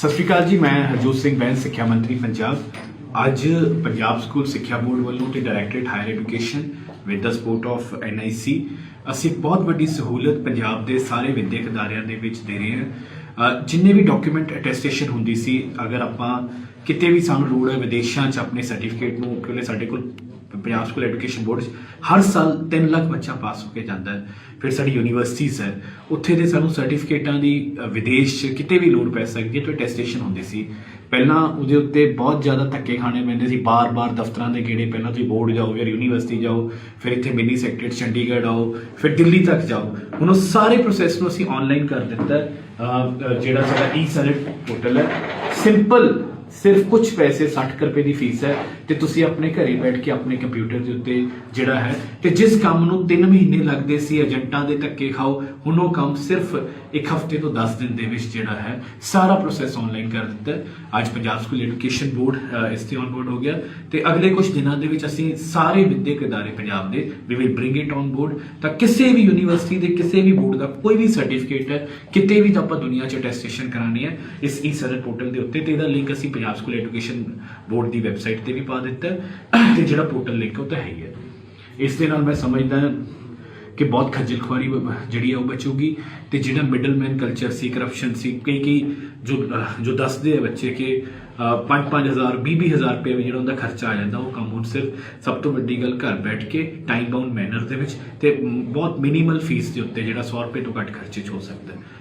ਸਤਿ ਸ਼੍ਰੀ ਅਕਾਲ ਜੀ, ਮੈਂ ਹਰਜੋਤ ਸਿੰਘ ਬੈਂਸ, ਸਿੱਖਿਆ ਮੰਤਰੀ ਪੰਜਾਬ। ਅੱਜ ਪੰਜਾਬ ਸਕੂਲ ਸਿੱਖਿਆ ਬੋਰਡ ਵੱਲੋਂ ਤੇ directorate higher education with the support of NIC ਅਸੀਂ ਬਹੁਤ ਵੱਡੀ ਸਹੂਲਤ ਪੰਜਾਬ ਦੇ ਸਾਰੇ ਵਿਦਿਅਕ ਅਦਾਰਿਆਂ ਦੇ ਵਿੱਚ ਦੇ ਰਹੇ ਹਾਂ। ਜਿੰਨੇ ਵੀ ਡਾਕੂਮੈਂਟ ਅਟੈਸਟੇਸ਼ਨ ਹੁੰਦੀ ਸੀ, ਅਗਰ ਆਪਾਂ ਕਿਤੇ ਵੀ ਸਾਨੂੰ ਲੋੜ ਹੈ ਵਿਦੇਸ਼ਾਂ 'ਚ ਆਪਣੇ ਸਰਟੀਫਿਕੇਟ ਨੂੰ, ਕਿਉਂਕਿ ਸਾਡੇ ਕੋਲ ਪੰਜਾਬ ਸਕੂਲ ਐਜੂਕੇਸ਼ਨ ਬੋਰਡ 'ਚ ਹਰ ਸਾਲ 3 ਲੱਖ ਬੱਚਾ ਪਾਸ ਹੋ ਕੇ ਜਾਂਦਾ ਹੈ। ਫਿਰ ਸਾਡੀ ਯੂਨੀਵਰਸਿਟੀਜ਼ ਹੈ। ਉੱਥੇ ਦੇ ਸਾਨੂੰ ਸਰਟੀਫਿਕੇਟਾਂ ਦੀ ਵਿਦੇਸ਼ 'ਚ ਕਿਤੇ ਵੀ ਲੋੜ ਪੈ ਸਕਦੀ ਹੈ, ਤੇ ਟੈਸਟੇਸ਼ਨ ਹੁੰਦੀ ਸੀ। ਪਹਿਲਾਂ ਉਹਦੇ ਉੱਤੇ ਬਹੁਤ ਜ਼ਿਆਦਾ ਧੱਕੇ ਖਾਣੇ ਪੈਂਦੇ ਸੀ। ਬਾਰ-ਬਾਰ ਦਫ਼ਤਰਾਂ ਦੇ ਗੇੜੇ ਪਹਿਲਾਂ ਤੁਸੀਂ ਬੋਰਡ ਜਾਓ, ਫਿਰ ਯੂਨੀਵਰਸਿਟੀ ਜਾਓ, ਫਿਰ ਇੱਥੇ ਮਿਨੀ ਸੈਕਟਰੇਟ ਚੰਡੀਗੜ੍ਹ ਆਓ, ਫਿਰ ਦਿੱਲੀ ਤੱਕ ਜਾਓ। ਹੁਣ ਉਹ ਸਾਰੇ ਪ੍ਰੋਸੈਸ ਨੂੰ ਅਸੀਂ ਆਨਲਾਈਨ ਕਰ ਦਿੱਤਾ ਜਿਹੜਾ ਸਾਡਾ ਈ ਸੈਨੇਟ ਪੋਰਟਲ ਹੈ। ਸਿੰਪਲ ਸਿਰਫ ਕੁਝ ਪੈਸੇ 60 ਕੁ ਰੁਪਏ ਦੀ ਫੀਸ ਹੈ ਤੇ ਤੁਸੀਂ ਆਪਣੇ ਘਰੇ ਬੈਠ ਕੇ ਆਪਣੇ ਕੰਪਿਊਟਰ ਦੇ ਉੱਤੇ ਜਿਹੜਾ ਹੈ ਤੇ ਜਿਸ ਕੰਮ ਨੂੰ 3 ਮਹੀਨੇ ਲੱਗਦੇ ਸੀ ਏਜੰਟਾਂ ਦੇ ਧੱਕੇ ਖਾਓ, ਹੁਣ ਉਹ ਕੰਮ ਸਿਰਫ ਇੱਕ ਹਫ਼ਤੇ ਤੋਂ 10 ਦਿਨ ਦੇ ਵਿੱਚ ਜਿਹੜਾ ਹੈ ਸਾਰਾ ਪ੍ਰੋਸੈਸ ਆਨਲਾਈਨ ਕਰ ਦਿੱਤਾ ਅੱਜ ਪੰਜਾਬ ਸਕੂਲ ਐਜੂਕੇਸ਼ਨ ਬੋਰਡ ਇਸ ਤੇ ਔਨ ਬੋਰਡ ਹੋ ਗਿਆ ਤੇ ਅਗਲੇ ਕੁਝ ਦਿਨਾਂ ਦੇ ਵਿੱਚ ਅਸੀਂ ਸਾਰੇ ਵਿਦਿਅਕ ਅਦਾਰੇ ਪੰਜਾਬ ਦੇ we will bring it on board ਤਾਂ ਕਿਸੇ ਵੀ ਯੂਨੀਵਰਸਿਟੀ ਦੇ, ਕਿਸੇ ਵੀ ਬੋਰਡ ਦਾ ਕੋਈ ਵੀ ਸਰਟੀਫਿਕੇਟ ਹੈ, ਕਿਤੇ ਵੀ ਤਾਂ ਆਪਾਂ ਦੁਨੀਆ 'ਚ ਟੈਸਟੇਸ਼ਨ ਕਰਾਣੀ ਹੈ। ਇਸ ਈ ਸਰਟ ਪੋਰਟਲ ਦੇ ਉੱਤੇ ਤੇ ਇਹਦਾ ਲਿੰਕ ਅਸੀਂ ਪੰਜਾਬ ਸਕੂਲ ਐਜੂਕੇਸ਼ਨ ਬੋਰਡ ਦੀ ਵੈਬਸਾਈਟ ਤੇ ਵੀ ਪਾ ਦਿੱਤਾ ਤੇ ਜਿਹੜਾ ਪੋਰਟਲ ਲਿੰਕ ਉਹ ਤਾਂ ਹੈ ਹੀ ਹੈ। ਇਸ ਦੇ ਨਾਲ ਮੈਂ ਸਮਝਦਾ ਕਿ ਬਹੁਤ ਖੱਜਲ ਖੁਆਰੀ ਜਿਹੜੀ ਆ ਉਹ ਬਚੂਗੀ ਤੇ ਜਿਹੜਾ ਮਿਡਲਮੈਨ ਕਲਚਰ ਸੀ ਕਰਪਸ਼ਨ ਸੀ, ਕਈ ਕਈ ਜੋ ਜੋ ਦੱਸਦੇ ਆ ਬੱਚੇ ਕਿ 5-5000 20-20000 ਰੁਪਏ ਵੀ ਜਿਹੜਾ ਉਹਦਾ ਖਰਚਾ ਆ ਜਾਂਦਾ, ਉਹ ਕੰਮ ਹੁਣ ਸਿਰਫ ਸਭ ਤੋਂ ਵੱਡੀ ਗੱਲ ਘਰ ਬੈਠ ਕੇ ਟਾਈਮ ਬਾਉਂਡ ਮੈਨਰ ਦੇ ਵਿੱਚ ਤੇ ਬਹੁਤ ਮਿਨੀਮਲ ਫੀਸ ਦੇ ਉੱਤੇ ਜਿਹੜਾ 100 ਰੁਪਏ ਤੋਂ ਘੱਟ ਖਰਚੇ 'ਚ ਹੋ ਸਕਦਾ